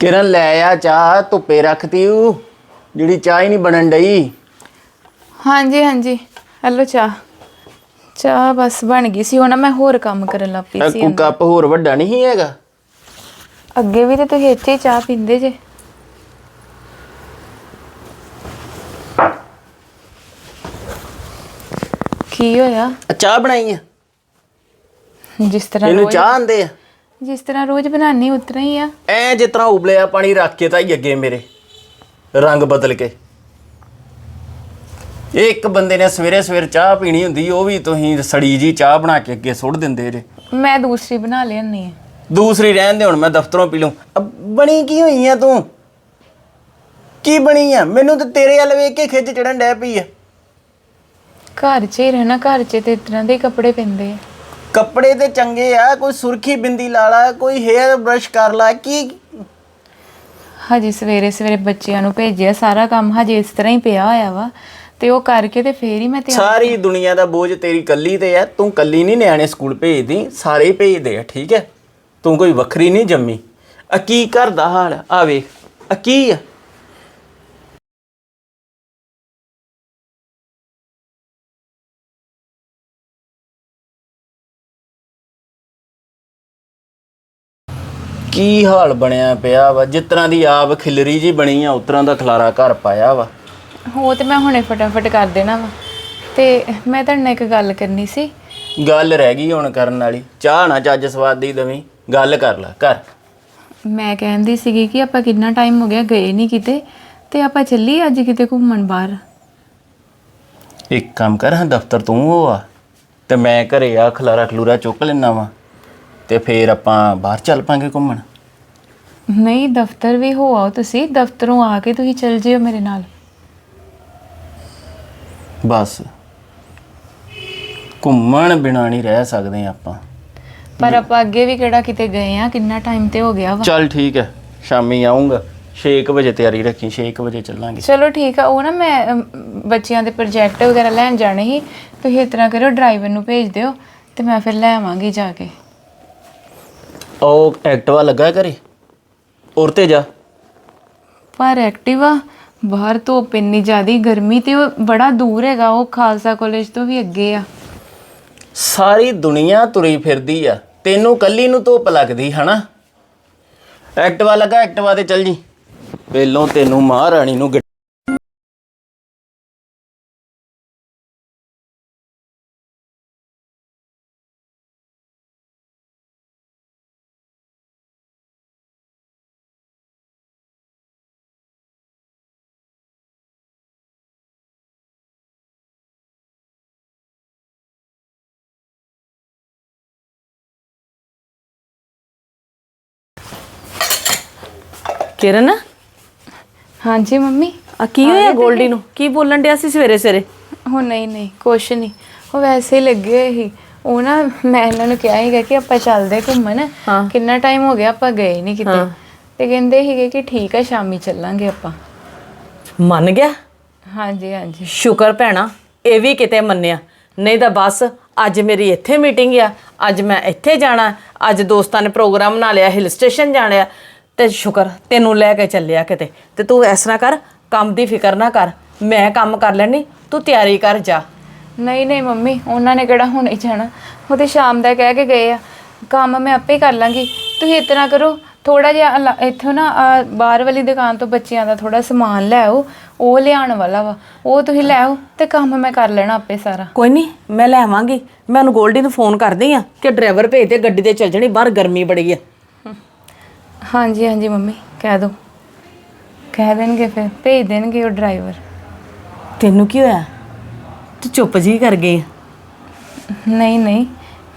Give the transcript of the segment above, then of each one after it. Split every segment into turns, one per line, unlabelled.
ਕਿਰਨ ਲੈ ਆ ਚਾਹ ਧੁੱਪੇ ਰੱਖਤੀ ਉਹ ਜਿਹੜੀ ਚਾਹ ਹੀ ਨਹੀਂ ਬਣਨ ਡਈ।
ਹਾਂਜੀ ਹਾਂਜੀ। ਹੈਲੋ ਚਾਹ। ਚਾਹ ਬਸ ਬਣ ਗਈ ਸੀ। ਹੁਣ ਨਾ ਮੈਂ ਹੋਰ ਕੰਮ ਕਰਨ ਲੱਗ ਪਈ ਸੀ
ਕੋ ਕੱਪ ਹੋਰ ਵੱਡਾ ਨਹੀਂ ਹੈਗਾ?
ਅੱਗੇ ਵੀ ਤੇ ਤੁਸੀਂ ਇੱਥੇ ਹੀ ਚਾਹ ਪੀਂਦੇ ਜੇ। ਕੀ ਹੋਇਆ?
ਚਾਹ ਬਣਾਈ ਆ।
ਜਿਸ ਤਰ੍ਹਾਂ
ਇਹਨੂੰ
ਰੋਜ਼
ਚਾਹ ਆਂਦੇ ਆ।
ਜਿਸ ਤਰ੍ਹਾਂ ਰੋਜ਼ ਬਣਾਉਣੀ ਉਤਰਾ ਹੀ ਆ।
ਐ ਜਿਸ ਤਰ੍ਹਾਂ ਉਬਲਿਆ ਪਾਣੀ ਰੱਖ ਕੇ ਤਾਂ ਹੀ ਅੱਗੇ ਮੇਰੇ ਰੰਗ ਬਦਲ ਕੇ। ਇਹ ਇੱਕ ਬੰਦੇ ਨੇ ਸਵੇਰੇ ਸਵੇਰ ਚਾਹ ਪੀਣੀ ਹੁੰਦੀ ਉਹ ਵੀ ਤੁਸੀਂ ਸੜੀ ਜੀ ਚਾਹ ਬਣਾ ਕੇ ਅੱਗੇ ਸੁੱਟ ਦਿੰਦੇ ਜੇ।
ਮੈਂ ਦੂਸਰੀ ਬਣਾ ਲੈਣੀ ਹੈ
ਦੂਸਰੀ ਰਹਿਣ ਦੇ ਹੁਣ ਮੈਂ ਦਫ਼ਤਰੋਂ ਪੀ ਅਬ ਬਣੀ ਕੀ ਹੋਈ ਆ ਤੂੰ? ਕੀ ਬਣੀ ਆ? ਮੈਨੂੰ ਤਾਂ ਤੇਰੇ ਵੱਲ ਵੇਖ ਕੇ ਖਿੱਚ ਚੜਨ ਡੈ ਪਈ ਆ।
ਘਰ 'ਚ ਹੀ ਰਹਿਣਾ ਘਰ 'ਚ ਤੇ ਤਰ੍ਹਾਂ ਦੇ ਹੀ ਕੱਪੜੇ ਪੈਂਦੇ ਆ।
ਕੱਪੜੇ ਤੇ ਚੰਗੇ ਆ ਕੋਈ ਸੁਰਖੀ ਬਿੰਦੀ ਲਾ ਲਾ ਕੋਈ ਹੇਅਰ ਬ੍ਰਸ਼ ਕਰ ਲਾ ਕੀ
ਹਜੇ ਸਵੇਰੇ ਸਵੇਰੇ ਬੱਚਿਆਂ ਨੂੰ ਭੇਜਿਆ ਸਾਰਾ ਕੰਮ ਹਜੇ ਇਸ ਤਰ੍ਹਾਂ ਹੀ ਪਿਆ ਹੋਇਆ ਵਾ। ਤੇ ਉਹ ਕਰਕੇ ਤੇ ਫੇਰ ਹੀ ਮੈਂ ਤਿਆਰ
ਸਾਰੀ ਦੁਨੀਆ ਦਾ ਬੋਝ ਤੇਰੀ ਕੱਲੀ ਤੇ ਆ ਤੂੰ ਕੱਲੀ ਨਹੀਂ ਨਿਆਣੇ ਸਕੂਲ ਭੇਜਦੀ ਸਾਰੇ ਹੀ ਭੇਜਦੇ ਆ ਠੀਕ ਹੈ? ਤੂੰ ਕੋਈ ਵੱਖਰੀ ਨਹੀਂ ਜੰਮੀ। ਆ ਕੀ ਘਰ ਦਾ ਹਾਲ ਆ? ਆ ਵੇਖ ਆ ਕੀ ਆ? ਕੀ ਹਾਲ ਬਣਿਆ ਪਿਆ ਵਾ? ਜਿਸ ਤਰ੍ਹਾਂ ਦੀ ਆਪ ਖਿਲਰੀ ਜੀ ਬਣੀ ਆ ਉਸ ਤਰ੍ਹਾਂ ਦਾ ਖਲਾਰਾ ਘਰ ਪਾਇਆ ਵਾ।
ਉਹ ਤੇ ਮੈਂ ਹੁਣੇ ਫਟਾਫਟ ਕਰ ਦੇਣਾ ਵਾ। ਤੇ ਮੈਂ ਤੁਹਾਡੇ ਨਾਲ ਇੱਕ ਗੱਲ ਕਰਨੀ ਸੀ।
ਗੱਲ ਰਹਿ ਗਈ ਹੁਣ ਕਰਨ ਵਾਲੀ। ਚਾਹ ਨਾ ਚੱਜ ਸਵਾਦ ਦੀ ਦਵੀਂ। ਗੱਲ ਕਰ ਲੈ ਕਰ
ਮੈਂ ਕਹਿੰਦੀ ਸੀਗੀ ਕਿ ਆਪਾਂ ਕਿੰਨਾ ਟਾਈਮ ਹੋ ਗਿਆ ਗਏ ਨਹੀਂ ਕਿਤੇ ਤੇ ਆਪਾਂ ਚੱਲੀ ਅੱਜ ਕਿਤੇ ਘੁੰਮਣ ਬਾਹਰ।
ਇੱਕ ਕੰਮ ਕਰ ਹਾਂ ਦਫ਼ਤਰ ਤੂੰ ਹੋ ਆ। ਤੇ ਮੈਂ ਘਰੇ ਆ ਖਲਾਰਾ ਖਲੂਰਾ ਚੁੱਕ ਲੈਣਾ ਵਾ। ਤੇ ਫੇਰ ਆਪਾਂ ਬਾਹਰ ਚੱਲ ਪਾਂਗੇ ਘੁੰਮਣ।
ਨਹੀਂ ਦਫ਼ਤਰ ਵੀ ਹੋ ਆਓ ਤੁਸੀਂ। ਦਫ਼ਤਰੋਂ ਆ ਕੇ ਤੁਸੀਂ ਚੱਲ ਜਿਓ ਮੇਰੇ ਨਾਲ।
ਬਸ। ਘੁੰਮਣ ਬਿਨਾ ਨਹੀਂ ਰਹਿ ਸਕਦੇ ਆਪਾਂ।
ਪਰ ਆਪਾਂ ਅੱਗੇ ਵੀ ਕਿਹੜਾ ਕਿਤੇ ਗਏ ਆ ਕਿੰਨਾ ਟਾਈਮ ਤੇ ਹੋ ਗਿਆ ਵਾ।
ਚੱਲ ਠੀਕ ਹੈ ਸ਼ਾਮੀ ਆਉਂਗਾ 6 ਵਜੇ ਤਿਆਰੀ ਰੱਖੀ 6 ਵਜੇ ਚੱਲਾਂਗੇ।
ਚਲੋ ਠੀਕ ਆ ਉਹ ਨਾ ਮੈਂ ਅਮ, ਬੱਚਿਆਂ ਦੇ ਪ੍ਰੋਜੈਕਟ ਵਗੈਰਾ ਲੈਣ ਜਾਣੇ ਸੀ। ਤੁਸੀਂ ਇਸ ਤਰ੍ਹਾਂ ਕਰੋ ਡਰਾਈਵਰ ਨੂੰ ਭੇਜ ਦਿਓ ਤੇ ਮੈਂ ਫਿਰ ਲੈ ਆਵਾਂਗੀ ਜਾ ਕੇ।
ਉਹ ਐਕਟਿਵਾ ਲੱਗਾ ਕਰੇ ਉਰ ਤੇ ਜਾ।
ਪਰ ਐਕਟਿਵਾ ਬਾਹਰ ਧੁੱਪ ਇੰਨੀ ਜ਼ਿਆਦੀ ਗਰਮੀ ਤੇ ਉਹ ਬੜਾ ਦੂਰ ਹੈਗਾ ਉਹ ਖਾਲਸਾ ਕਾਲਜ ਤੋਂ ਵੀ ਅੱਗੇ ਆ।
ਸਾਰੀ ਦੁਨੀਆ ਤੁਰੀ ਫਿਰਦੀ ਆ। ਤੈਨੂੰ ਕੱਲੀ ਨੂੰ ਧੁੱਪ ਲੱਗਦੀ ਹਨਾ? ਐਕਟਿਵਾ ਲੱਗਾ ਐਕਟਿਵਾ ਤੇ ਚੱਲ ਜੀ। ਪਹਿਲੋਂ ਤੈਨੂੰ ਮਹਾਰਾਣੀ ਨੂੰ
ਕਿਰਨ?
ਹਾਂਜੀ ਮੰਮੀ।
ਆ ਕੀ ਹੋਇਆ ਗੋਲਡੀ ਨੂੰ? ਕੀ ਬੋਲਣ ਡਿਆ ਸੀ ਸਵੇਰੇ ਸਵੇਰੇ?
ਉਹ ਨਹੀਂ ਨਹੀਂ ਕੁਛ ਨਹੀਂ। ਉਹ ਵੈਸੇ ਹੀ ਲੱਗੇ ਹੋਏ ਸੀ। ਉਹ ਨਾ ਮੈਂ ਇਹਨਾਂ ਨੂੰ ਕਿਹਾ ਸੀਗਾ ਕਿ ਆਪਾਂ ਚੱਲਦੇ ਘੁੰਮਣ।
ਹਾਂ।
ਕਿੰਨਾ ਟਾਈਮ ਹੋ ਗਿਆ ਆਪਾਂ ਗਏ ਨਹੀਂ ਕਿਤੇ। ਤੇ ਕਹਿੰਦੇ ਸੀਗੇ ਕਿ ਠੀਕ ਆ ਸ਼ਾਮੀ ਚੱਲਾਂਗੇ ਆਪਾਂ।
ਮੰਨ ਗਿਆ?
ਹਾਂਜੀ ਹਾਂਜੀ।
ਸ਼ੁਕਰ ਭੈਣਾ ਇਹ ਵੀ ਕਿਤੇ ਮੰਨਿਆ। ਨਹੀਂ ਤਾਂ ਬਸ ਅੱਜ ਮੇਰੀ ਇੱਥੇ ਮੀਟਿੰਗ ਆ ਅੱਜ ਮੈਂ ਇੱਥੇ ਜਾਣਾ। ਅੱਜ ਦੋਸਤਾਂ ਨੇ ਪ੍ਰੋਗਰਾਮ ਬਣਾ ਲਿਆ ਹਿਲ ਸਟੇਸ਼ਨ ਜਾਣਿਆ ਤੇ ਸ਼ੁਕਰ ਤੈਨੂੰ ਲੈ ਕੇ ਚੱਲਿਆ ਕਿਤੇ। ਤੇ ਤੂੰ ਇਸ ਤਰ੍ਹਾਂ ਕਰ ਕੰਮ ਦੀ ਫਿਕਰ ਨਾ ਕਰ। ਮੈਂ ਕੰਮ ਕਰ ਲੈਣੀ ਤੂੰ ਤਿਆਰੀ ਕਰ ਜਾ।
ਨਹੀਂ ਨਹੀਂ ਮੰਮੀ ਉਹਨਾਂ ਨੇ ਕਿਹੜਾ ਹੁਣੇ ਜਾਣਾ। ਉਹ ਤੇ ਸ਼ਾਮ ਦਾ ਕਹਿ ਕੇ ਗਏ ਆ। ਕੰਮ ਮੈਂ ਆਪੇ ਕਰ ਲਾਂਗੀ। ਤੁਸੀਂ ਇਤਨਾ ਕਰੋ ਥੋੜਾ ਜਿਹਾ ਅਲਾ- ਇੱਥੋਂ ਨਾ ਆਹ ਬਾਹਰ ਵਾਲੀ ਦੁਕਾਨ ਤੋਂ ਬੱਚਿਆਂ ਦਾ ਥੋੜਾ ਸਮਾਨ ਲੈ ਆਓ। ਉਹ ਲਿਆਉਣ ਵਾਲਾ ਵਾ। ਉਹ ਤੁਸੀਂ ਲੈ ਆਓ ਤੇ ਕੰਮ ਮੈਂ ਕਰ ਲੈਣਾ ਆਪੇ ਸਾਰਾ।
ਕੋਈ ਨਹੀਂ ਮੈਂ ਲੈ ਆਵਾਂਗੀ। ਮੈਂ ਉਹਨੂੰ ਗੋਲਡੀ ਨੂੰ ਫੋਨ ਕਰਦੀ ਆ ਕਿ ਡਰਾਈਵਰ ਭੇਜ ਦੇ ਗੱਡੀ ਤੇ ਚੱਲ ਜਣੀ ਬਾਹਰ ਗਰਮੀ ਬੜੀ ਆ।
ਹਾਂਜੀ ਹਾਂਜੀ ਮੰਮੀ ਕਹਿ ਦੋ। ਕਹਿ ਦੇਣਗੇ ਫਿਰ ਭੇਜ ਦੇਣਗੇ ਉਹ ਡਰਾਈਵਰ।
ਤੈਨੂੰ ਕੀ ਹੋਇਆ? ਤੂੰ ਚੁੱਪ ਜੀ ਕਰ ਗਈ
ਨਹੀਂ ਨਹੀਂ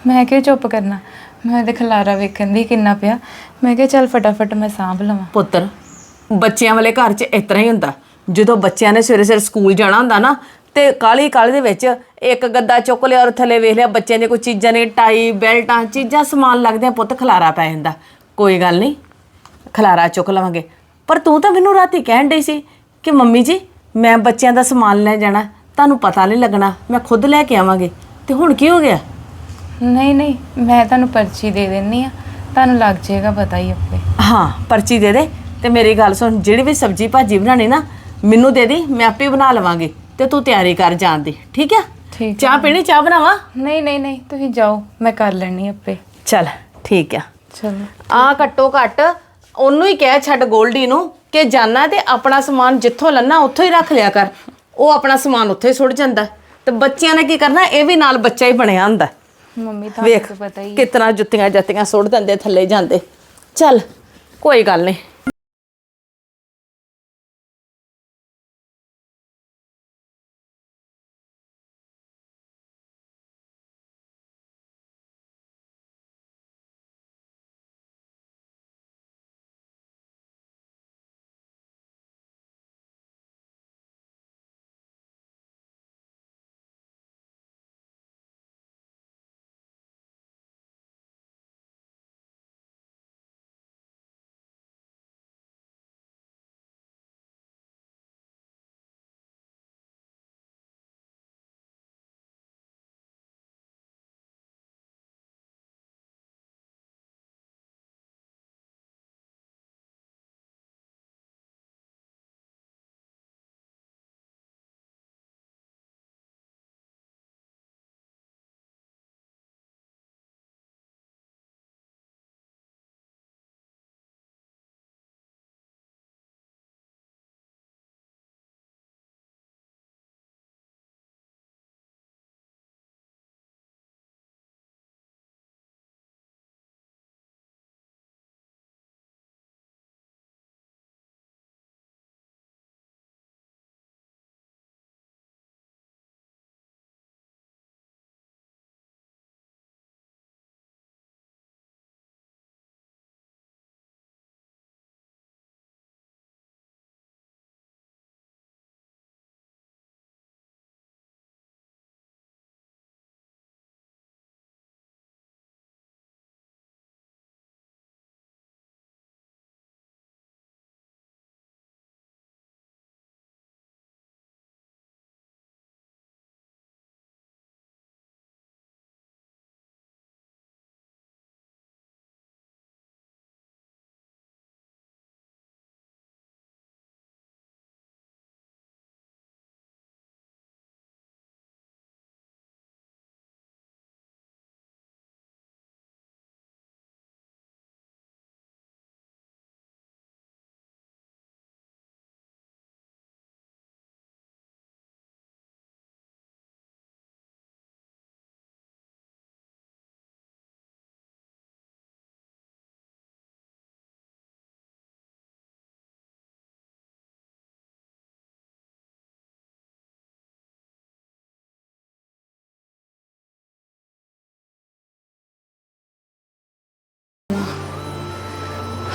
ਮੈਂ ਕਿਉਂ ਚੁੱਪ ਕਰਨਾ? ਮੈਂ ਤੇ ਖਲਾਰਾ ਵੇਖਣ ਦੀ ਕਿੰਨਾ ਪਿਆ। ਮੈਂ ਕਿਹਾ ਚੱਲ ਫਟਾਫਟ ਮੈਂ ਸਾਂਭ ਲਵਾਂ।
ਪੁੱਤਰ ਬੱਚਿਆਂ ਵਾਲੇ ਘਰ 'ਚ ਇਸ ਤਰ੍ਹਾਂ ਹੀ ਹੁੰਦਾ। ਜਦੋਂ ਬੱਚਿਆਂ ਨੇ ਸਵੇਰੇ ਸਵੇਰੇ ਸਕੂਲ ਜਾਣਾ ਹੁੰਦਾ ਨਾ ਤੇ ਕਾਲੀ ਕਾਲੀ ਦੇ ਵਿੱਚ ਇੱਕ ਗੱਦਾ ਚੁੱਕ ਲਿਆ ਔਰ ਥੱਲੇ ਵੇਖ ਲਿਆ ਬੱਚਿਆਂ ਦੀਆਂ ਕੋਈ ਚੀਜ਼ਾਂ ਨੇ ਟਾਈ ਬੈਲਟਾਂ ਚੀਜ਼ਾਂ ਸਮਾਨ ਲੱਗਦਿਆਂ ਪੁੱਤ ਖਲਾਰਾ ਪੈ ਜਾਂਦਾ। ਕੋਈ ਗੱਲ ਨਹੀਂ। ਖਲਾਰਾ ਚੁੱਕ ਲਵਾਂਗੇ। ਪਰ ਤੂੰ ਤਾਂ ਮੈਨੂੰ ਰਾਤੀ ਕਹਿਣ ਡਈ ਸੀ ਕਿ ਮੰਮੀ ਜੀ ਮੈਂ ਬੱਚਿਆਂ ਦਾ ਸਮਾਨ ਲੈ ਜਾਣਾ ਤੁਹਾਨੂੰ ਪਤਾ ਨਹੀਂ ਲੱਗਣਾ ਮੈਂ ਖੁਦ ਲੈ ਕੇ ਆਵਾਂਗੀ। ਤੇ ਹੁਣ ਕੀ ਹੋ ਗਿਆ?
ਨਹੀਂ ਨਹੀਂ ਮੈਂ ਤੁਹਾਨੂੰ ਪਰਚੀ ਦੇ ਦਿੰਨੀ ਆ। ਤੁਹਾਨੂੰ ਲੱਗ ਜਾਏਗਾ ਪਤਾ ਹੀ ਆਪੇ।
ਹਾਂ ਪਰਚੀ ਦੇ ਦੇ। ਤੇ ਮੇਰੀ ਗੱਲ ਸੁਣ ਜਿਹੜੀ ਵੀ ਸਬਜੀ ਭਾਜੀ ਬਣਾਣੀ ਨਾ ਮੈਨੂੰ ਦੇ ਦੀ ਮੈਂ ਆਪੇ ਬਣਾ ਲਵਾਂਗੀ। ਤੇ ਤੂੰ ਤਿਆਰੀ ਕਰ ਜਾਣ ਦੀ ਠੀਕ ਆ?
ਠੀਕ
ਚਾਹ ਪੀਣੀ ਚਾਹ ਬਣਾਵਾਂ?
ਨਹੀਂ ਨਹੀਂ ਨਹੀਂ ਤੁਸੀਂ ਜਾਓ ਮੈਂ ਕਰ ਲੈਣੀ ਆਪੇ।
ਚੱਲ ਠੀਕ ਆ।
ਚਲੋ।
ਆ ਘੱਟੋ ਘੱਟ ਉਹਨੂੰ ਹੀ ਕਹਿ ਛੱਡ ਗੋਲਡੀ ਨੂੰ ਕਿ ਜਾਣਾ ਤੇ ਆਪਣਾ ਸਮਾਨ ਜਿੱਥੋਂ ਲੰਨਾ ਉੱਥੋਂ ਹੀ ਰੱਖ ਲਿਆ ਕਰ। ਉਹ ਆਪਣਾ ਸਮਾਨ ਉੱਥੇ ਹੀ ਸੁੱਟ ਜਾਂਦਾ। ਤੇ ਬੱਚਿਆਂ ਨੇ ਕੀ ਕਰਨਾ? ਇਹ ਵੀ ਨਾਲ ਬੱਚਾ ਹੀ ਬਣਿਆ ਹੁੰਦਾ।
ਮੰਮੀ ਤੁਹਾਨੂੰ
ਵੇਖ
ਤਾਂ ਪਤਾ ਹੀ ਹੈ।
ਕਿਤਨਾ ਜੁੱਤੀਆਂ ਜੱਤੀਆਂ ਸੁੱਟ ਦਿੰਦੇ ਥੱਲੇ ਜਾਂਦੇ। ਚੱਲ ਕੋਈ ਗੱਲ ਨਹੀਂ।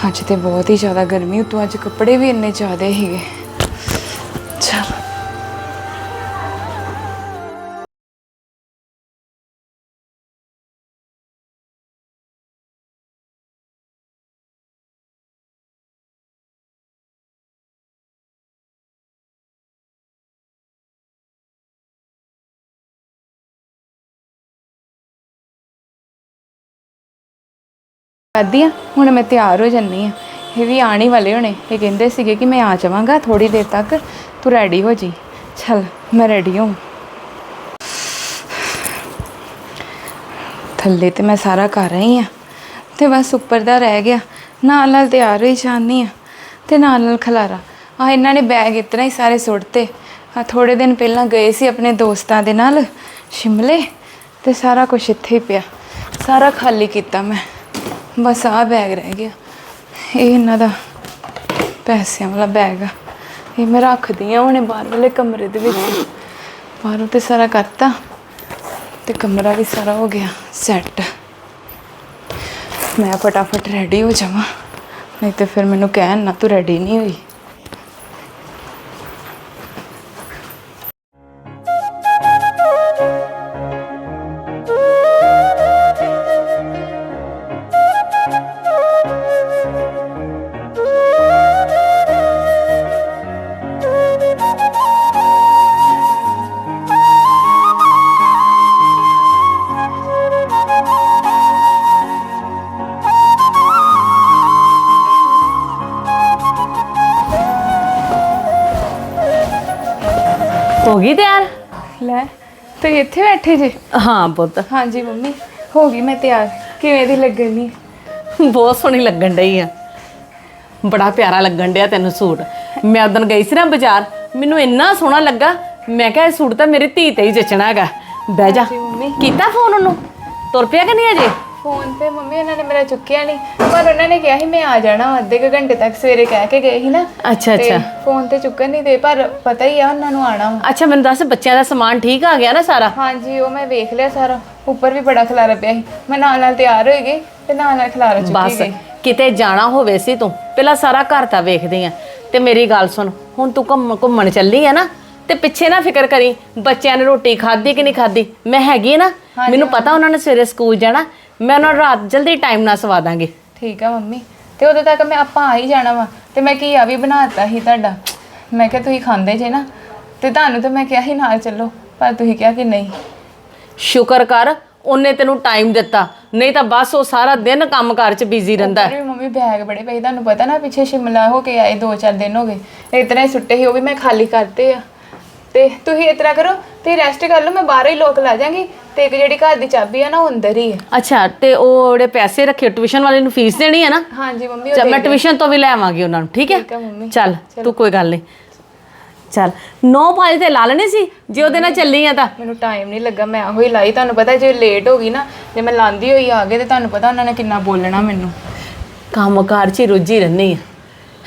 ਅੱਜ ਤੇ ਬਹੁਤ ਹੀ ਜ਼ਿਆਦਾ ਗਰਮੀ ਉਤੋਂ ਅੱਜ ਕੱਪੜੇ ਵੀ ਇੰਨੇ ਜ਼ਿਆਦਾ ਸੀਗੇ। ਚਲ। ਕਰਦੀ ਆ? ਹੁਣ ਮੈਂ ਤਿਆਰ ਹੋ ਜੰਨੀ ਆ। ਇਹ ਵੀ ਆਣ ਵਾਲੇ ਹੋਣੇ। ਇਹ ਕਹਿੰਦੇ ਸੀਗੇ ਕਿ ਮੈਂ ਆ ਜਾਵਾਂਗਾ ਥੋੜੀ ਦੇਰ ਤੱਕ। ਤੂੰ ਰੈਡੀ ਹੋ ਜੀ? ਚਲ, ਮੈਂ ਰੈਡੀ ਹਾਂ ਥੱਲੇ ਤੇ ਮੈਂ ਸਾਰਾ ਕਰ ਰਹੀ ਆ। ਤੇ ਬਸ ਉੱਪਰ ਦਾ ਰਹਿ ਗਿਆ। ਨਾਲ ਨਾਲ ਤਿਆਰ ਹੋਈ ਜਾਂਦੀ ਆ। ਤੇ ਨਾਲ ਨਾਲ ਖਲਾਰਾ। ਆ ਇਹਨਾਂ ਨੇ ਬੈਗ ਇਤਨਾ ਹੀ ਸਾਰੇ ਸੁੱਟਤੇ ਆ ਥੋੜੇ ਦਿਨ ਪਹਿਲਾਂ ਗਏ ਸੀ ਆਪਣੇ ਦੋਸਤਾਂ ਦੇ ਨਾਲ, ਸ਼ਿਮਲੇ। ਤੇ ਸਾਰਾ ਕੁਝ ਇੱਥੇ ਹੀ ਪਿਆ। ਸਾਰਾ ਖਾਲੀ ਕੀਤਾ ਮੈਂ। ਬਸ ਆ ਬੈਗ ਰਹਿ ਗਿਆ। ਇਹ ਇਹਨਾਂ ਦਾ ਪੈਸਿਆਂ ਵਾਲਾ ਬੈਗ ਆ। ਇਹ ਮੈਂ ਰੱਖਦੀ ਆ ਹੁਣੇ ਬਾਹਰ ਵਾਲੇ ਕਮਰੇ ਦੇ ਵਿੱਚ। ਬਾਹਰੋਂ ਤੇ ਸਾਰਾ ਕਰਤਾ ਤੇ ਕਮਰਾ ਵੀ ਸਾਰਾ ਹੋ ਗਿਆ ਸੈੱਟ ਮੈਂ ਫਟਾਫਟ ਰੈਡੀ ਹੋ ਜਾਵਾਂ। ਨਹੀਂ ਤੇ ਫਿਰ ਮੈਨੂੰ ਕਹਿਣ ਨਾ ਤੂੰ ਰੈਡੀ ਨਹੀਂ ਹੋਈ। ਤੁਸੀਂ ਇੱਥੇ ਬੈਠੇ ਜੇ?
ਹਾਂ ਪੁੱਤ।
ਹਾਂਜੀ ਮੰਮੀ। ਹੋ ਗਈ ਮੈਂ ਤਿਆਰ। ਕਿਵੇਂ ਦੀ ਲੱਗਣੀ
ਬਹੁਤ ਸੋਹਣੀ ਲੱਗਣ ਡਈ ਆ। ਬੜਾ ਪਿਆਰਾ ਲੱਗਣ ਡਿਆ ਤੈਨੂੰ ਸੂਟ। ਮੈਂ ਉਦੋਂ ਗਈ ਸੀ ਨਾ ਬਾਜ਼ਾਰ। ਮੈਨੂੰ ਇੰਨਾ ਸੋਹਣਾ ਲੱਗਾ। ਮੈਂ ਕਿਹਾ ਇਹ ਸੂਟ ਤਾਂ ਮੇਰੀ ਧੀ ਤੇ ਹੀ ਜਚਣਾ ਹੈਗਾ। ਬਹਿ ਜਾ।
ਜੀ ਮੰਮੀ।
ਕੀਤਾ ਫੋਨ ਉਹਨੂੰ? ਤੁਰ ਪਿਆ ਕਿ ਨਹੀਂ ਅਜੇ?
ਫੋਨ ਤੇ ਮੰਮੀ ਉਹਨਾਂ ਨੇ ਮੇਰਾ ਚੁੱਕਿਆ ਨਹੀਂ ਪਰ ਉਹਨਾਂ ਨੇ ਕਿਹਾ ਸੀ ਮੈਂ ਆ ਜਾਣਾ ਵਾ ਅੱਧੇ ਕੁ ਘੰਟੇ ਤੱਕ ਸਵੇਰੇ ਕਹਿ ਕੇ ਗਏ ਸੀ ਨਾ।
ਅੱਛਾ ਅੱਛਾ।
ਫੋਨ ਤੇ ਚੁੱਕਣ ਨਹੀਂ ਦੇ ਪਰ ਪਤਾ ਹੀ ਆ ਉਹਨਾਂ ਨੂੰ ਆਣਾ ਵਾ।
ਅੱਛਾ ਮੈਨੂੰ ਦੱਸ ਬੱਚਿਆਂ ਦਾ ਸਮਾਨ ਠੀਕ ਆ ਗਿਆ ਨਾ ਸਾਰਾ?
ਹਾਂਜੀ ਉਹ ਮੈਂ ਵੇਖ ਲਿਆ ਸਾਰਾ। ਉੱਪਰ ਵੀ ਬੜਾ ਖਲਾਰਾ ਪਿਆ ਸੀ। ਮੈਂ ਨਾਲ ਨਾਲ ਤਿਆਰ ਹੋਈ ਗਈ ਤੇ ਨਾਲ ਨਾਲ ਖਲਾਰਾ ਚੁੱਕੀ
ਬਸ
ਗਈ।
ਕਿਤੇ ਜਾਣਾ ਹੋਵੇ ਸੀ ਤੂੰ। ਪਹਿਲਾਂ ਸਾਰਾ ਘਰ ਤਾਂ ਵੇਖਦੀ ਆ। ਤੇ ਮੇਰੀ ਗੱਲ ਸੁਣ ਹੁਣ ਤੂੰ ਘੁੰਮ ਘੁੰਮਣ ਚੱਲੀ ਆ ਨਾ ਤੇ ਪਿੱਛੇ ਨਾ ਫਿਕਰ ਕਰੀ ਬੱਚਿਆਂ ਨੇ ਰੋਟੀ ਖਾਧੀ ਕਿ ਨਹੀਂ ਖਾਧੀ? ਮੈਂ ਹੈਗੀ ਆ ਨਾ। ਮੈਨੂੰ ਪਤਾ ਉਹਨਾਂ ਨੇ ਸਵੇਰੇ ਸਕੂਲ ਜਾਣਾ ਮੈਂ ਉਹਨਾਂ ਨੂੰ ਰਾਤ ਜਲਦੀ ਟਾਈਮ ਨਾਲ ਸਵਾ ਦਾਂਗੀ।
ਠੀਕ ਆ ਮੰਮੀ। ਤੇ ਉਦੋਂ ਤੱਕ ਮੈਂ ਆਪਾਂ ਆ ਹੀ ਜਾਣਾ ਵਾ। ਤੇ ਮੈਂ ਕੀ ਆ ਵੀ ਬਣਾਤਾ ਸੀ ਤੁਹਾਡਾ। ਮੈਂ ਕਿਹਾ ਤੁਸੀਂ ਖਾਂਦੇ ਜੇ ਨਾ। ਤੇ ਤੁਹਾਨੂੰ ਤਾਂ ਮੈਂ ਕਿਹਾ ਸੀ ਨਾਲ ਚੱਲੋ ਪਰ ਤੁਸੀਂ ਕਿਹਾ ਕਿ ਨਹੀਂ।
ਸ਼ੁਕਰ ਕਰ ਉਹਨੇ ਤੈਨੂੰ ਟਾਈਮ ਦਿੱਤਾ। ਨਹੀਂ ਤਾਂ ਬਸ ਉਹ ਸਾਰਾ ਦਿਨ ਕੰਮਕਾਰ 'ਚ ਬਿਜ਼ੀ ਰਹਿੰਦਾ। ਹੈ।
ਮੇਰੇ ਮੰਮੀ ਬੈਗ ਬੜੇ ਪਏ। ਤੁਹਾਨੂੰ ਪਤਾ ਨਾ ਪਿੱਛੇ ਸ਼ਿਮਲਾ ਹੋ ਕੇ ਆਏ ਦੋ ਚਾਰ ਦਿਨ ਹੋ ਗਏ। ਇਤਨਾ ਸੁੱਟੇ ਸੀ ਉਹ ਵੀ ਮੈਂ ਖਾਲੀ ਕਰਤੇ ਆ। ਤੇ ਤੁਸੀਂ ਇਤਨਾ ਕਰੋ ਤੇ ਰੈਸਟ ਕਰ ਲਓ ਮੈਂ ਬਾਹਰੋਂ ਹੀ ਲੋਕ ਲਾ ਜਾਾਂਗੀ ਤੇ ਇੱਕ ਜਿਹੜੀ ਘਰ ਦੀ ਚਾਬੀ ਆ ਨਾ ਉਹ ਅੰਦਰ ਹੀ ਹੈ
ਅੱਛਾ ਤੇ ਉਹ ਜਿਹੜੇ ਪੈਸੇ ਰੱਖੇ ਟਿਊਸ਼ਨ ਵਾਲੇ ਨੂੰ ਫੀਸ ਦੇਣੀ ਹੈ ਨਾ?
ਹਾਂਜੀ ਮੰਮੀ ਉਹ
ਚੱਲ ਮੈਂ ਟਿਊਸ਼ਨ ਤੋਂ ਵੀ ਲੈ ਆਵਾਂਗੀ ਉਹਨਾਂ ਨੂੰ ਠੀਕ ਹੈ?
ਮੰਮੀ।
ਚੱਲ ਤੂੰ ਕੋਈ ਗੱਲ ਨਹੀਂ। ਚੱਲ 9 ਵਜੇ ਤੇ ਲਾ ਲੈਣੇ ਸੀ ਜੇ ਉਹਦੇ ਨਾਲ ਚੱਲੀ ਆ ਤਾਂ।
ਮੈਨੂੰ ਟਾਈਮ ਨਹੀਂ ਲੱਗਾ ਮੈਂ ਆਹੋ ਹੀ ਲਾਈ ਤੁਹਾਨੂੰ ਪਤਾ ਜੇ ਲੇਟ ਹੋ ਗਈ ਨਾ ਜੇ ਮੈਂ ਲਾਂਦੀ ਹੋਈ ਆ ਗਏ ਤੇ ਤੁਹਾਨੂੰ ਪਤਾ ਉਹਨਾਂ ਨੇ ਕਿੰਨਾ ਬੋਲਣਾ ਮੈਨੂੰ।
ਕੰਮਕਾਰ 'ਚ ਹੀ ਰੁੱਝੀ ਰਹਿੰਦੀ ਆ।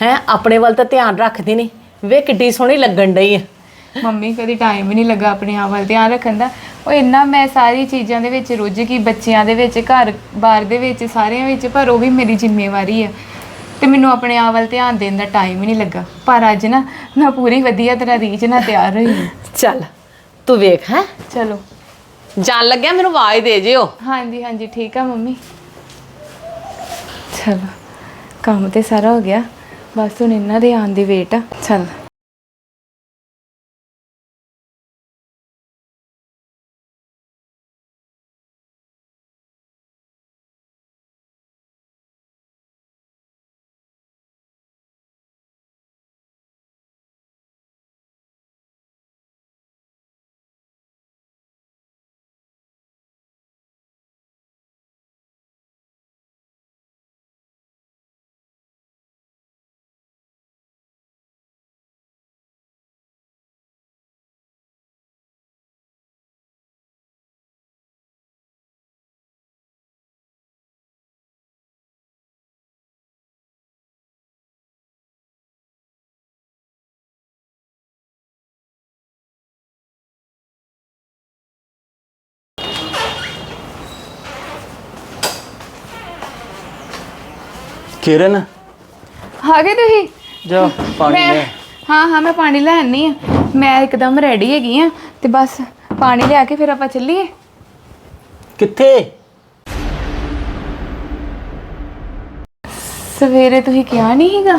ਹੈ ਆਪਣੇ ਵੱਲ ਤਾਂ ਧਿਆਨ ਰੱਖਦੀ ਨਹੀਂ। ਵੇ ਕਿੱਡੀ ਸੋਹਣੀ ਲੱਗਣ ਡਈ ਆ।
ਮੰਮੀ ਕਦੀ ਟਾਈਮ ਹੀ ਨਹੀਂ ਲੱਗਾ ਆਪਣੇ ਆਪ ਵੱਲ ਧਿਆਨ ਰੱਖਣ ਦਾ। ਉਹ ਇੰਨਾ ਮੈਂ ਸਾਰੀ ਚੀਜ਼ਾਂ ਦੇ ਵਿੱਚ ਰੁੱਝ ਗਈ ਬੱਚਿਆਂ ਦੇ ਵਿੱਚ ਘਰ ਬਾਰ ਦੇ ਵਿੱਚ ਸਾਰਿਆਂ ਵਿੱਚ ਪਰ ਉਹ ਵੀ ਮੇਰੀ ਜ਼ਿੰਮੇਵਾਰੀ ਆ। ਤੇ ਮੈਨੂੰ ਆਪਣੇ ਆਪ ਵੱਲ ਧਿਆਨ ਦੇਣ ਦਾ ਟਾਈਮ ਹੀ ਨਹੀਂ ਲੱਗਾ। ਪਰ ਅੱਜ ਨਾ ਮੈਂ ਪੂਰੀ ਵਧੀਆ ਤਰ੍ਹਾਂ ਰੀਝ ਨਾਲ ਤਿਆਰ ਹੋਈ। ਹਾਂ।
ਚੱਲ ਤੂੰ ਵੇਖ ਹੈ?
ਚਲੋ।
ਜਾਣ ਲੱਗਿਆ ਮੈਨੂੰ ਆਵਾਜ਼ ਦੇ ਜਿਓ।
ਹਾਂਜੀ ਹਾਂਜੀ ਠੀਕ ਆ ਮੰਮੀ। ਚਲੋ ਕੰਮ ਤੇ ਸਾਰਾ ਹੋ ਗਿਆ। ਬਸ ਹੁਣ ਇਹਨਾਂ ਦੇ ਆਉਣ ਦੀ ਵੇਟ ਆ। ਚਲ।
ਕਿਰਨ?
ਆ ਗਏ ਤੁਸੀਂ?
ਜਾ ਪਾਣੀ ਲੈ।
ਹਾਂ ਹਾਂ ਮੈਂ ਪਾਣੀ ਲੈ ਆਨੀ ਆ ਮੈਂ ਇੱਕਦਮ ਰੈਡੀ ਹੈਗੀ ਆ ਤੇ ਬਸ ਪਾਣੀ ਲਿਆ ਕੇ ਫਿਰ ਆਪਾਂ ਚੱਲੀਏ।
ਕਿੱਥੇ?
ਸਵੇਰੇ ਤੁਸੀਂ ਕਿਹਾ ਨਹੀਂ ਹੈਗਾ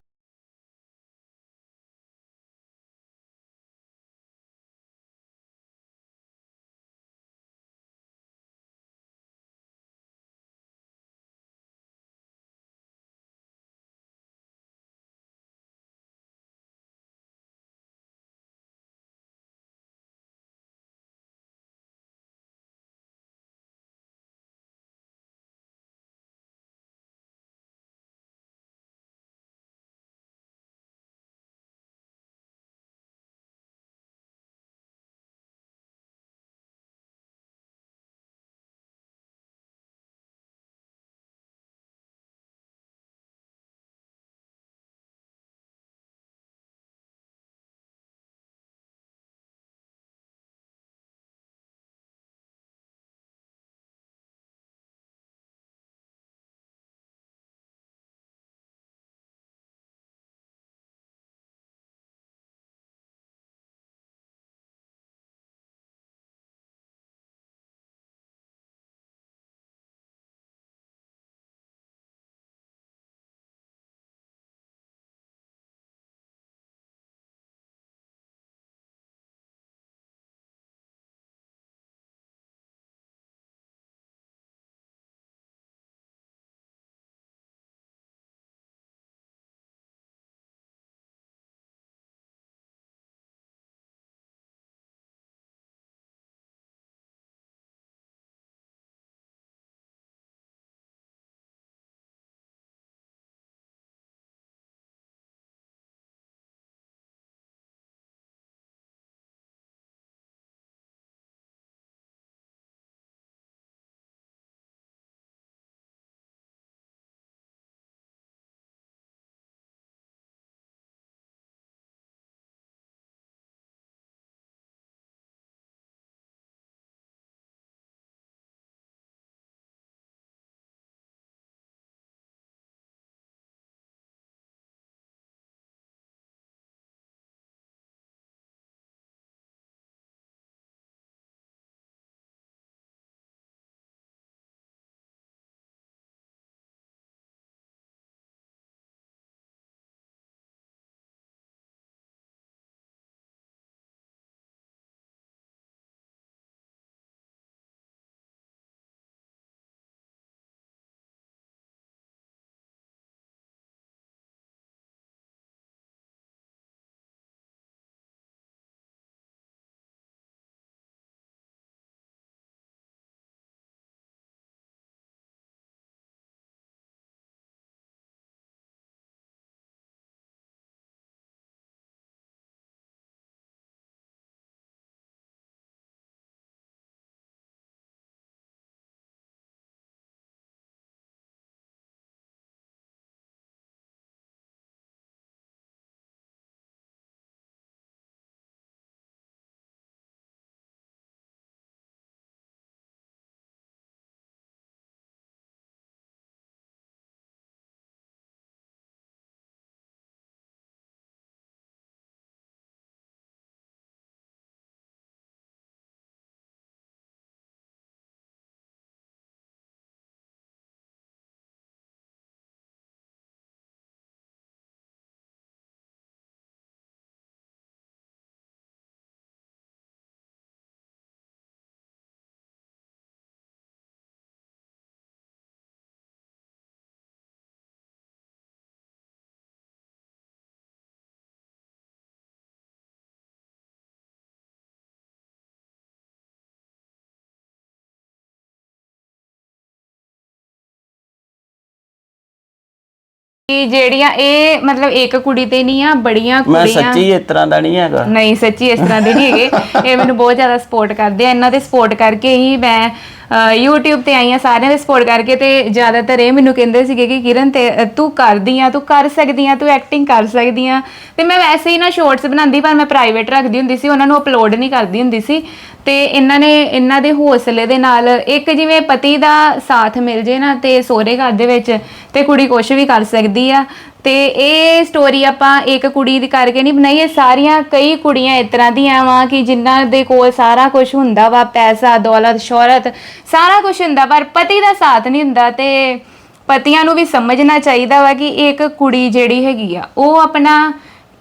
ਕਿ ਜਿਹੜੀਆਂ ਇਹ ਮਤਲਬ ਇੱਕ ਕੁੜੀ ਤੇ ਨਹੀਂ ਆ ਬੜੀਆਂ
ਮੈਂ
ਕੁੜੀਆਂ।
ਸੱਚੀ ਇਸ ਤਰ੍ਹਾਂ ਦਾ ਨਹੀਂ ਹੈਗਾ।
ਨਹੀਂ ਸੱਚੀ ਇਸ ਤਰ੍ਹਾਂ ਦੇ ਨਹੀਂ ਹੈਗੇ। ਇਹ ਮੈਨੂੰ ਬਹੁਤ ਜ਼ਿਆਦਾ ਸਪੋਰਟ ਕਰਦੇ ਆ। ਇਹਨਾਂ ਦੇ ਸਪੋਰਟ ਕਰਕੇ ਹੀ ਮੈਂ YouTube ਤੇ ਆਈ ਆ ਸਾਰਿਆਂ ਦੇ ਸਪੋਰਟ ਕਰਕੇ ਤੇ ਜ਼ਿਆਦਾਤਰ ਇਹ ਮੈਨੂੰ ਕਹਿੰਦੇ ਸੀਗੇ ਕਿ ਕਿਰਨ ਤੇ ਤੂੰ ਕਰਦੀ ਆ, ਤੂੰ ਕਰ ਸਕਦੀ ਆ, ਤੂੰ ਐਕਟਿੰਗ ਕਰ ਸਕਦੀ ਆ। ਤੇ ਮੈਂ ਵੈਸੇ ਹੀ ਨਾ ਸ਼ਾਰਟਸ ਬਣਾਉਂਦੀ, ਪਰ ਮੈਂ ਪ੍ਰਾਈਵੇਟ ਰੱਖਦੀ ਹੁੰਦੀ ਸੀ, ਉਹਨਾਂ ਨੂੰ ਅਪਲੋਡ ਨਹੀਂ ਕਰਦੀ ਹੁੰਦੀ ਸੀ। ਤੇ ਇਹਨਾਂ ਨੇ, ਇਹਨਾਂ ਦੇ ਹੌਸਲੇ ਦੇ ਨਾਲ ਇੱਕ ਜਿਵੇਂ ਪਤੀ ਦਾ ਸਾਥ ਮਿਲ ਜੇ ਨਾ ਤੇ ਸਹੁਰੇ ਘਰ ਦੇ ਵਿੱਚ ਤੇ ਕੁੜੀ ਕੁਝ ਵੀ ਕਰ ਸਕਦੀ ਆ। ਤੇ ਇਹ ਸਟੋਰੀ ਆਪਾਂ ਇੱਕ ਕੁੜੀ ਦੀ ਕਰਕੇ ਨਹੀਂ ਬਣਾਈ, ਇਹ ਸਾਰੀਆਂ ਕਈ ਕੁੜੀਆਂ ਇਸ ਤਰ੍ਹਾਂ ਦੀਆਂ ਵਾ ਕਿ ਜਿਨ੍ਹਾਂ ਦੇ ਕੋਲ ਸਾਰਾ ਕੁਝ ਹੁੰਦਾ ਵਾ, ਪੈਸਾ, ਦੌਲਤ, ਸ਼ੋਹਰਤ, ਸਾਰਾ ਕੁਝ ਹੁੰਦਾ, ਪਰ ਪਤੀ ਦਾ ਸਾਥ ਨਹੀਂ ਹੁੰਦਾ ਤੇ ਪਤੀਆਂ ਨੂੰ ਵੀ ਸਮਝਣਾ ਚਾਹੀਦਾ ਵਾ ਕਿ ਇੱਕ ਕੁੜੀ ਜਿਹੜੀ ਹੈਗੀ ਆ, ਉਹ ਆਪਣਾ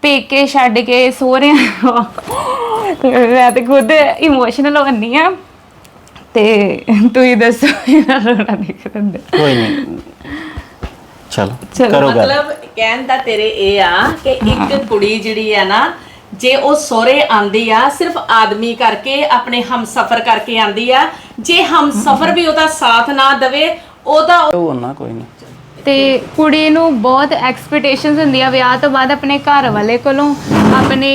ਪੇਕੇ ਛੱਡ ਕੇ ਸੋਹਰਿਆਂ ਮੈਂ ਤੇ ਖੁਦ ਇਮੋਸ਼ਨਲ ਹੋਣੀ ਆ। ਤੇ ਤੁਸੀਂ ਦੱਸੋ, ਇਹਨਾਂ ਰੋਣਾ ਦੇਖ ਰਹੇ
ਕੋਈ ਨਹੀਂ। ਚਲੋ ਕਰੋ ਗੱਲ।
ਮਤਲਬ ਕਹਿਣ ਦਾ ਤੇਰੇ ਇਹ ਆ ਕਿ ਇੱਕ ਕੁੜੀ ਜਿਹੜੀ ਆ ਨਾ ਜੇ ਉਹ ਸੋਹਰੇ ਆਂਦੀ ਆ ਸਿਰਫ ਆਦਮੀ ਕਰਕੇ ਆਪਣੇ ਹਮਸਫਰ ਕਰਕੇ ਆਂਦੀ ਆ ਜੇ ਹਮਸਫਰ ਵੀ ਉਹਦਾ ਸਾਥ ਨਾ ਦਵੇ ਉਹਦਾ
ਉਹ ਨਾ ਕੋਈ ਨਹੀਂ
ਤੇ ਕੁੜੀ ਨੂੰ ਬਹੁਤ ਐਕਸਪੈਕਟੇਸ਼ਨਸ ਹੁੰਦੀਆਂ ਵਿਆਹ ਤੋਂ ਬਾਅਦ ਆਪਣੇ ਘਰ ਵਾਲੇ ਕੋਲੋਂ ਆਪਣੇ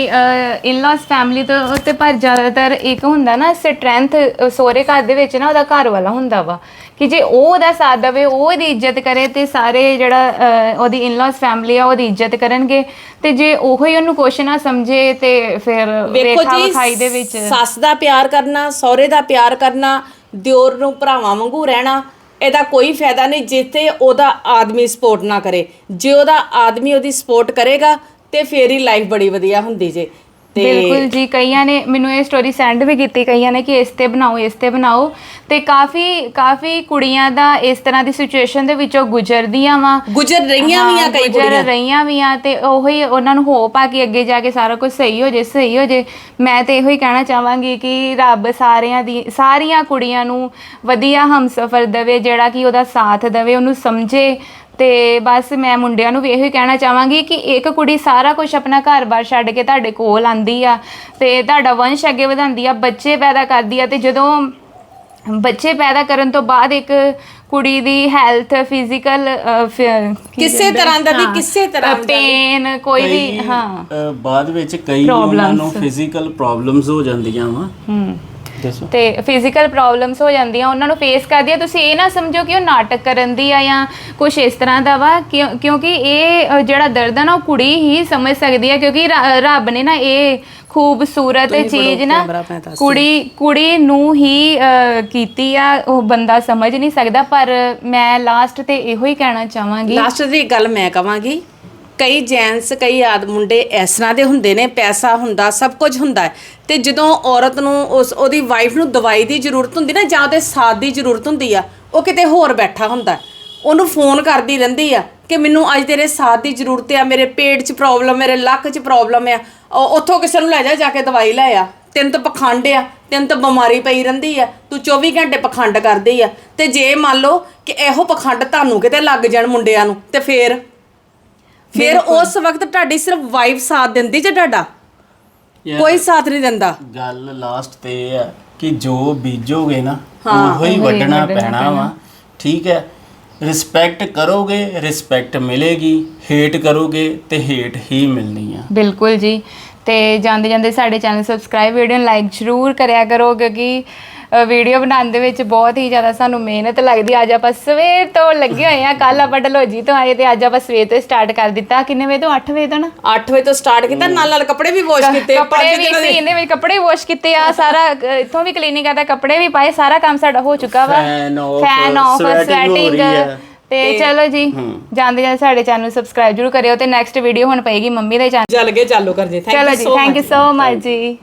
ਇਨ-ਲॉज ਫੈਮਿਲੀ ਤੋਂ ਤੇ ਪਰ ਜ਼ਿਆਦਾਤਰ ਇੱਕ ਹੁੰਦਾ ਨਾ ਸਟਰੈਂਥ ਸੋਹਰੇ ਘਰ ਦੇ ਵਿੱਚ ਨਾ ਉਹਦਾ ਘਰ ਵਾਲਾ ਹੁੰਦਾ ਵਾ। ਕਿ ਜੇ ਉਹ ਉਹਦਾ ਸਾਥ ਦੇਵੇ ਉਹ ਉਹਦੀ ਇੱਜ਼ਤ ਕਰੇ ਤੇ ਸਾਰੇ ਜਿਹੜਾ ਅਹ, ਉਹਦੀ ਇਨ-ਲॉज ਫੈਮਿਲੀ ਆ ਉਹਦੀ ਇੱਜ਼ਤ ਕਰਨਗੇ। ਤੇ ਜੇ ਉਹੋ ਹੀ ਉਹਨੂੰ ਕੁਛ ਨਾ ਸਮਝੇ ਤੇ ਫਿਰ
ਵੇਖੋ
ਵਿਖਾਈ ਦੇ ਵਿੱਚ
ਸੱਸ ਦਾ ਪਿਆਰ ਕਰਨਾ ਸਹੁਰੇ ਦਾ ਪਿਆਰ ਕਰਨਾ ਦਿਓਰ ਨੂੰ ਭਰਾਵਾਂ ਵਾਂਗੂ ਰਹਿਣਾ ਇਹਦਾ ਕੋਈ ਫਾਇਦਾ ਨਹੀਂ ਜਿੱਥੇ ਉਹਦਾ ਆਦਮੀ ਸਪੋਰਟ ਨਾ ਕਰੇ। ਜੇ ਉਹਦਾ ਆਦਮੀ ਉਹਦੀ ਸਪੋਰਟ ਕਰੇਗਾ ਤੇ ਫੇਰ ਹੀ ਲਾਈਫ ਬੜੀ ਵਧੀਆ ਹੁੰਦੀ ਜੇ। ਤੇ
ਬਿਲਕੁਲ ਜੀ ਕਈਆਂ ਨੇ ਮੈਨੂੰ ਇਹ ਸਟੋਰੀ ਸੈਂਡ ਵੀ ਕੀਤੀ ਕਈਆਂ ਨੇ ਕਿ ਇਸ ਤੇ ਬਣਾਓ ਇਸ ਤੇ ਬਣਾਓ। ਤੇ ਕਾਫੀ ਕਾਫੀ ਕੁੜੀਆਂ ਦਾ ਇਸ ਤਰ੍ਹਾਂ ਦੀ ਸਿਚੁਏਸ਼ਨ ਦੇ ਵਿੱਚੋਂ ਗੁਜ਼ਰਦੀਆਂ ਵਾ।
ਗੁਜ਼ਰ ਰਹੀਆਂ ਵੀ ਆ ਕਈ
ਗੁਜ਼ਰ ਰਹੀਆਂ ਵੀ ਆ ਤੇ ਉਹੀ ਉਹਨਾਂ ਨੂੰ ਹੋਪ ਆ ਕਿ ਅੱਗੇ ਜਾ ਕੇ ਸਾਰਾ ਕੁਝ ਸਹੀ ਹੋ ਜੇ ਸਹੀ ਹੋ ਜੇ। ਮੈਂ ਤੇ ਇਹੋ ਹੀ ਕਹਿਣਾ ਚਾਹਾਂਗੀ ਕਿ ਰੱਬ ਸਾਰਿਆਂ ਦੀ ਸਾਰੀਆਂ ਕੁੜੀਆਂ ਨੂੰ ਵਧੀਆ ਹਮਸਫਰ ਦੇਵੇ ਜਿਹੜਾ ਕਿ ਉਹਦਾ ਸਾਥ ਦੇਵੇ ਉਹਨੂੰ ਸਮਝੇ। ਤੇ ਬਸ ਮੈਂ ਮੁੰਡਿਆਂ ਨੂੰ ਵੀ ਇਹੋ ਹੀ ਕਹਿਣਾ ਚਾਹਾਂਗੀ ਕਿ ਇੱਕ ਕੁੜੀ ਸਾਰਾ ਕੁਝ ਆਪਣਾ ਘਰ-ਬਾਰ ਛੱਡ ਕੇ ਤੁਹਾਡੇ ਕੋਲ ਆਂਦੀ ਆ ਤੇ ਤੁਹਾਡਾ ਵੰਸ਼ ਅੱਗੇ ਵਧਾਉਂਦੀ ਆ ਬੱਚੇ ਪੈਦਾ ਕਰਦੀ ਆ ਤੇ ਜਦੋਂ ਬੱਚੇ ਪੈਦਾ ਕਰਨ ਤੋਂ ਬਾਅਦ ਇੱਕ ਕੁੜੀ ਦੀ ਹੈਲਥ ਫਿਜ਼ੀਕਲ
ਕਿਸੇ ਤਰ੍ਹਾਂ ਦਾ ਵੀ ਕਿਸੇ ਤਰ੍ਹਾਂ ਦਾ।
ਪੇਨ ਕੋਈ ਵੀ ਹਾਂ।
ਬਾਅਦ ਵਿੱਚ ਕਈ ਉਹਨਾਂ ਨੂੰ ਫਿਜ਼ੀਕਲ ਪ੍ਰੋਬਲਮਸ ਹੋ ਜਾਂਦੀਆਂ ਵਾ।
ਹੂੰ।
ਦੱਸੋ
ਤੇ ਫਿਜ਼ੀਕਲ ਪ੍ਰੋਬਲਮਸ ਹੋ ਜਾਂਦੀਆਂ ਉਹਨਾਂ ਨੂੰ ਫੇਸ ਕਰਦੀ ਆ। ਤੁਸੀਂ ਇਹ ਨਾ ਸਮਝੋ ਕਿ ਉਹ ਨਾਟਕ ਕਰਨ ਦੀ ਆ ਜਾਂ ਕੁਝ ਇਸ ਤਰ੍ਹਾਂ ਦਾ ਵਾ ਕਿਉਂ- ਕਿਉਂਕਿ ਇਹ ਅ, ਜਿਹੜਾ ਦਰਦ ਆ ਨਾ ਉਹ ਕੁੜੀ ਹੀ ਸਮਝ ਸਕਦੀ ਆ ਕਿਉਂਕਿ ਰ- ਰੱਬ ਨੇ ਨਾ ਇਹ ਖੂਬਸੂਰਤ ਚੀਜ਼ ਨਾ ਕੁੜੀ ਕੁੜੀ ਨੂੰ ਹੀ ਅ, ਕੀਤੀ ਆ ਉਹ ਬੰਦਾ ਸਮਝ ਨਹੀਂ ਸਕਦਾ। ਪਰ ਮੈਂ ਲਾਸਟ ਤੇ ਇਹੋ ਹੀ ਕਹਿਣਾ ਚਾਹਾਂਗੀ।
ਲਾਸਟ ਦੀ ਗੱਲ ਮੈਂ ਕਵਾਂਗੀ ਕਈ ਜੈਂਟਸ, ਕਈ ਆਦ ਮੁੰਡੇ ਇਸ ਤਰ੍ਹਾਂ ਦੇ ਹੁੰਦੇ ਨੇ, ਪੈਸਾ ਹੁੰਦਾ, ਸਭ ਕੁਝ ਹੁੰਦਾ ਹੈ। ਤੇ ਜਦੋਂ ਔਰਤ ਨੂੰ ਉਸ, ਉਹਦੀ ਵਾਈਫ ਨੂੰ ਦਵਾਈ ਦੀ ਜ਼ਰੂਰਤ ਹੁੰਦੀ ਨਾ, ਜਾਂ ਉਹਦੇ ਸਾਥ ਦੀ ਜ਼ਰੂਰਤ ਹੁੰਦੀ ਆ, ਉਹ ਕਿਤੇ ਹੋਰ ਬੈਠਾ ਹੁੰਦਾ ਉਹਨੂੰ ਫੋਨ ਕਰਦੀ ਰਹਿੰਦੀ ਆ ਕਿ ਮੈਨੂੰ ਅੱਜ ਤੇਰੇ ਸਾਥ ਦੀ ਜ਼ਰੂਰਤ ਆ, ਮੇਰੇ ਪੇਟ 'ਚ ਪ੍ਰੋਬਲਮ ਮੇਰੇ ਲੱਕ 'ਚ ਪ੍ਰੋਬਲਮ ਆ। ਉਹ- ਉੱਥੋਂ ਕਿਸੇ ਨੂੰ ਲੈ ਜਾ ਜਾ ਕੇ ਦਵਾਈ ਲੈ ਆ। ਤੈਨੂੰ ਤਾਂ ਪਖੰਡ ਆ, ਤੈਨੂੰ ਤਾਂ ਬਿਮਾਰੀ ਪਈ ਰਹਿੰਦੀ ਆ। ਤੂੰ 24 ਘੰਟੇ ਪਖੰਡ ਕਰਦੀ ਆ। ਤੇ ਜੇ ਮੰਨ ਲਓ ਕਿ ਇਹੋ ਪਖੰਡ ਤੁਹਾਨੂੰ ਕਿਤੇ ਲੱਗ ਜਾਣ ਮੁੰਡਿਆਂ ਨੂੰ, ਤੇ ਫੇਰ? ਫਿਰ ਉਸ ਵਕਤ ਤੁਹਾਡੀ ਸਿਰਫ ਵਾਈਫ ਸਾਥ ਦਿੰਦੀ ਜੇ ਤੁਹਾਡਾ?
ਯਾਰ,
ਕੋਈ ਸਾਥ ਨਹੀਂ ਦਿੰਦਾ।
ਗੱਲ ਲਾਸਟ ਤੇ ਇਹ ਆ ਕਿ ਜੋ ਬੀਜੋਗੇ ਨਾ ਉਹੋ ਹੀ ਵੱਢਣਾ ਪੈਣਾ ਵਾ। ਠੀਕ ਹੈ? ਰਿਸਪੈਕਟ ਕਰੋਗੇ ਰਿਸਪੈਕਟ ਮਿਲੇਗੀ ਹੇਟ ਕਰੋਗੇ ਤੇ ਹੇਟ ਹੀ ਮਿਲਣੀ ਆ।
ਬਿਲਕੁਲ ਜੀ। ਤੇ ਜਾਂਦੇ ਜਾਂਦੇ ਸਾਡੇ ਚੈਨਲ ਸਬਸਕ੍ਰਾਈਬ ਵੀਡੀਓ ਨੂੰ ਲਾਈਕ ਜ਼ਰੂਰ ਕਰਿਆ ਕਰੋ ਕਿਉਂਕਿ ਵੀਡੀਓ ਬਣਾਉਣ ਦੇ ਵਿੱਚ ਬਹੁਤ ਹੀ ਜ਼ਿਆਦਾ ਸਾਨੂੰ ਮਿਹਨਤ ਲੱਗਦੀ ਅੱਜ ਆਪਾਂ ਸਵੇਰ ਤੋਂ ਲੱਗੇ ਹੋਏ ਆ ਕੱਲ ਆਪਾਂ ਡਲਹੌਜੀ ਤੋਂ ਆਏ ਤੇ ਅੱਜ ਆਪਾਂ ਸਵੇਰ ਤੋਂ ਸਟਾਰਟ ਕਰ ਦਿੱਤਾ। ਕਿੰਨੇ ਵਜੇ ਤੋਂ? 8 ਵਜੇ ਤੋਂ ਨਾ?
8 ਵਜੇ ਤੋਂ ਸਟਾਰਟ ਕੀਤਾ ਨਾਲ ਨਾਲ ਕੱਪੜੇ ਵੀ ਵਾਸ਼ ਕੀਤੇ
ਕੱਪੜੇ ਵੀ
ਦਿਨਾਂ ਦੇ।
ਸੀ ਇਹਦੇ ਵਿੱਚ ਕੱਪੜੇ ਵਾਸ਼ ਕੀਤੇ ਆ ਸਾਰਾ ਇੱਥੋਂ ਵੀ ਕਲੀਨਿੰਗ ਕਰਦਾ ਕੱਪੜੇ ਵੀ ਪਾਏ ਸਾਰਾ ਕੰਮ ਸਾਡਾ ਹੋ ਚੁੱਕਾ ਵਾ। Fan of sweating. ਤੇ ਚਲੋ ਜੀ ਜਾਂਦੇ ਜਾਂਦੇ ਸਾਡੇ ਚੈਨਲ ਨੂੰ ਸਬਸਕ੍ਰਾਈਬ ਜ਼ਰੂਰ ਕਰਿਓ ਤੇ ਨੈਕਸਟ ਵੀਡੀਓ ਹੁਣ ਪਏਗੀ ਮੰਮੀ ਦੇ ਚੈਨਲ
ਚੱਲ ਗਏ ਚਾਲੂ ਕਰ ਜੇ।
ਥੈਂਕ ਯੂ ਸੋ ਮਚ ਜੀ।